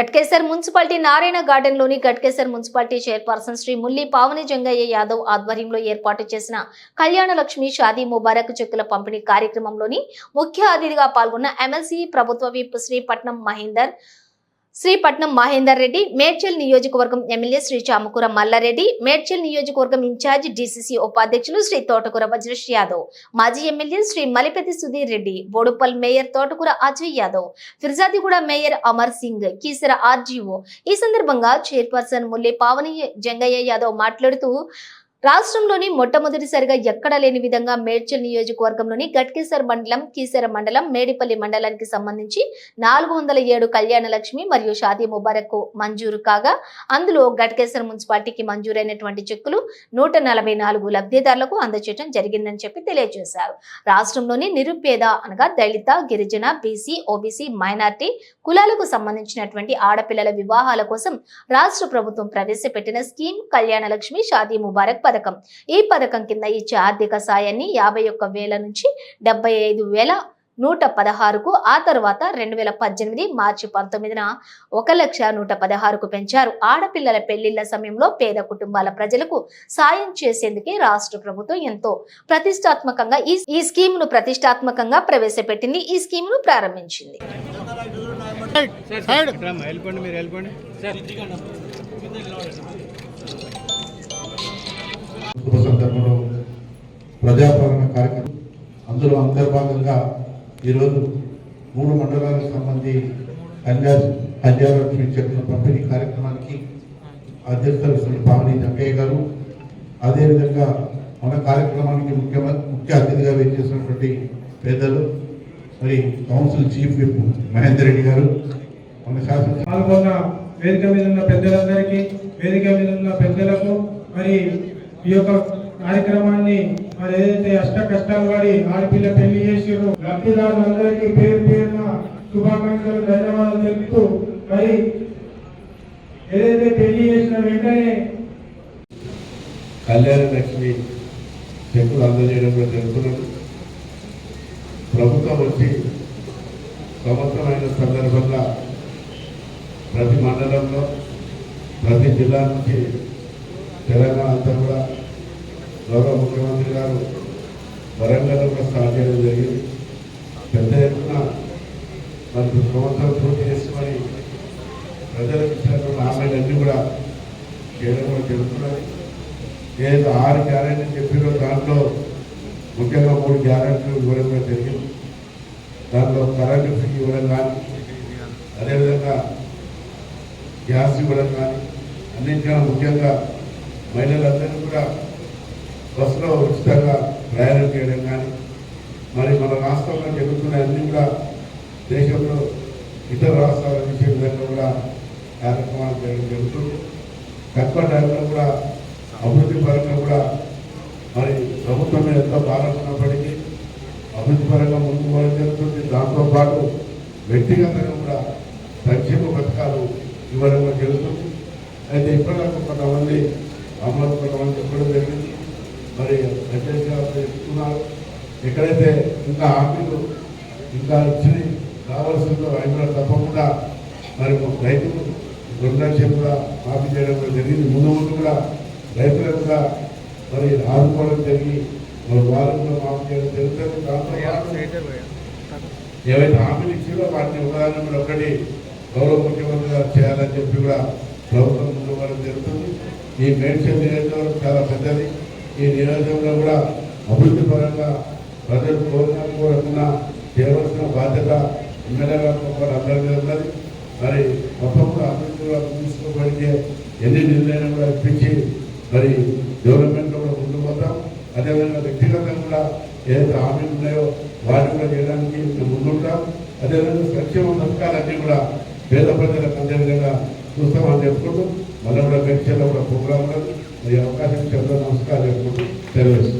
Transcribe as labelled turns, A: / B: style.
A: Ghatkesar municipality Narayana గార్డెన్లోని Ghatkesar municipality chairperson Shri Mulli Pavani Jangaiah Yadav ఆధ్వర్యంలో ఏర్పాటు చేసిన కళ్యాణ లక్ష్మి షాదీ ముబారక్ చెక్కుల పంపిణీ కార్యక్రమంలోని ముఖ్య అతిథిగా పాల్గొన్న ఎమ్మెల్సీ ప్రభుత్వ విప్ శ్రీపట్నం మహేందర్ శ్రీపట్నం మహేందర్ రెడ్డి మేడ్చల్ నియోజకవర్గం ఎమ్మెల్యే శ్రీ చామకూర మల్లారెడ్డి మేడ్చల్ నియోజకవర్గం ఇన్ఛార్జ్ డిసిసి ఉపాధ్యక్షులు శ్రీ తోటకూర వజ్రేష్ యాదవ్ మాజీ MLA Shri Malipati Sudheer Reddy Boduppal mayor Thotakura Ajay Yadav Peerzadiguda mayor Amar Singh Keesara RDO. ఈ సందర్భంగా చైర్పర్సన్ ముల్లి పావని జంగయ్య యాదవ్ మాట్లాడుతూ రాష్ట్రంలోని మొట్టమొదటిసారిగా ఎక్కడా లేని విధంగా మేడ్చల్ నియోజకవర్గంలోని గట్కేసర్ మండలం కీసర మండలం మేడిపల్లి మండలానికి సంబంధించి నాలుగు వందల ఏడు కళ్యాణ లక్ష్మి మరియు షాదీ ముబారక్ మంజూరు కాగా అందులో గట్కేసర్ మున్సిపాలిటీకి మంజూరైనటువంటి చెక్కులు నూట నలభై నాలుగు లబ్ధిదారులకు అందచేయడం జరిగిందని చెప్పి తెలియజేశారు. రాష్ట్రంలోని నిరుపేద అనగా దళిత గిరిజన బీసీ ఓబీసీ మైనార్టీ కులాలకు సంబంధించినటువంటి ఆడపిల్లల వివాహాల కోసం రాష్ట్ర ప్రభుత్వం ప్రవేశపెట్టిన స్కీమ్ కళ్యాణ లక్ష్మి షాదీ ముబారక్ పథకం. ఈ పథకం కింద ఇచ్చే ఆర్థిక సాయాన్ని యాభై ఒక్క వేల నుంచి డెబ్బై ఐదు వేల నూట పదహారుకు ఆ తర్వాత రెండు వేల పద్దెనిమిది మార్చి పంతొమ్మిదిన ఒక లక్ష నూట పదహారుకు పెంచారు. ఆడపిల్లల పెళ్ళిళ్ళ సమయంలో పేద కుటుంబాల ప్రజలకు సాయం చేసేందుకే రాష్ట్ర ప్రభుత్వం ఎంతో ప్రతిష్టాత్మకంగా ఈ ఈ స్కీమ్ను ప్రతిష్టాత్మకంగా ప్రవేశపెట్టింది. ఈ స్కీమ్ను ప్రారంభించింది
B: శుభ సందర్భంలో ప్రజాపాలన కార్యక్రమం. అందులో అంతర్భాగంగా ఈరోజు మూడు మండలాలకు సంబంధించి కన్యా కన్యాలక్ష్మి చెక్కుల పంపిణీ కార్యక్రమానికి అధ్యక్షులు శ్రీ పావని జంకయ్య గారు. అదేవిధంగా మన కార్యక్రమానికి ముఖ్య ముఖ్య అతిథిగా వేచేసినటువంటి పెద్దలు మరి council chief whip Mahender Reddy గారు మన శాసన
C: పాల్గొన్న వేదిక మీద ఉన్న పెద్దలందరికీ వేదిక మీద ఉన్న పెద్దలకు మరి ఈ యొక్క కార్యక్రమాన్ని మరి ఏదైతే అష్ట కష్టాలు పడి ఆడపిల్ల పెళ్ళి చేసిరో లబ్ధిదారులందరికీ పేరు పేరున శుభాకాంక్షలు ధన్యవాదాలు తెలుపుతూ మరి ఏదైతే పెళ్ళి చేసిన వెంటనే
B: కళ్యాణ లక్ష్మి చెక్కులు అందజేయడం కూడా జరుగుతున్నది. ప్రభుత్వం వచ్చి సంవత్సరమైన సందర్భంగా ప్రతి మండలంలో ప్రతి జిల్లా నుంచి తెలంగాణ అంతా కూడా గౌరవ ముఖ్యమంత్రి గారు వరంగల్ కూడా స్టార్ట్ చేయడం జరిగింది. పెద్ద ఎత్తున మరి సంవత్సరం పూర్తి చేసుకొని ప్రజలకు ఇచ్చినటువంటి హామీలన్నీ కూడా చేయడం కూడా జరుగుతున్నది. ఏదో ఆరు గ్యారెంటీ చెప్పిన దాంట్లో ముఖ్యంగా మూడు గ్యారెంటీలు ఇవ్వడం కూడా జరిగింది. దాంట్లో కరెంటు ఫ్రీ ఇవ్వడం కానీ అదేవిధంగా గ్యాస్ ఇవ్వడం కానీ అన్నింటికన్నా ముఖ్యంగా మహిళలందరినీ కూడా బస్సులో ఉచితంగా ప్రయాణం చేయడం కానీ మరి మన రాష్ట్రంలో జరుగుతున్న అన్ని కూడా దేశంలో ఇతర రాష్ట్రాల విషయం విధంగా కూడా కార్యక్రమాలు చేయడం జరుగుతుంది తక్కువ టైంలో కూడా అభివృద్ధి పరంగా కూడా మరి ప్రభుత్వం ఎంతో భారం ఉన్నప్పటికీ అభివృద్ధి పరంగా ముందుకు పోవడం జరుగుతుంది. దాంతోపాటు వ్యక్తిగతంగా కూడా సంక్షేమ పథకాలు ఇవ్వడం జరుగుతుంది. అయితే ఇప్పటివరకు కొంతమంది అమలు కొంతమంది చెప్పడం జరిగింది. మరి వెంకటేష్ చెప్తున్నారు ఎక్కడైతే ఇంకా హామీలు ఇంకా ఇచ్చి కావాల్సిందో ఆయన కూడా తప్పకుండా మరి రైతులు రెండు కూడా మాఫీ చేయడం కూడా జరిగింది. ముందు ముందు కూడా రైతులకు కూడా మరి ఆదుకోవడం జరిగి మరి వారు కూడా మాఫీ చేయడం జరుగుతుంది దాంతో ఏవైతే హామీలు ఇచ్చిందో వాటిని ఉదాహరణ కూడా ఒకటి గౌరవ ముఖ్యమంత్రి గారు చేయాలని చెప్పి కూడా ప్రభుత్వం ముందు జరుగుతుంది. ఈ మేడ్చల్ నియోజకవర్గం చాలా పెద్దది. ఈ నియోజకవర్గంలో కూడా అభివృద్ధి పరంగా ప్రజలు కోరిన కోరకుండా చేయవలసిన బాధ్యత ఎమ్మెల్యే గారు అందరి మీద ఉన్నది. మరి తప్పకుండా అభివృద్ధి కూడా తీసుకోబడితే ఎన్ని నిర్ణయాలు కూడా ఇప్పించి మరి డెవలప్మెంట్ కూడా ముందు పోతాం. అదేవిధంగా వ్యక్తిగతంగా కూడా ఏదైతే హామీలు ఉన్నాయో వాటిని కూడా చేయడానికి ముందుంటాం. అదేవిధంగా సంక్షేమ పథకాలన్నీ కూడా పేద ప్రజలకు అందే విధంగా చూస్తామని చెప్పుకుంటూ మళ్ళీ కూడా పెన్షన్లో కూడా ప్రోగ్రాం ఉన్నది అవకాశం ఇచ్చేందుకు నమస్కారం చెప్పుకుంటూ తెలియజేస్తున్నాం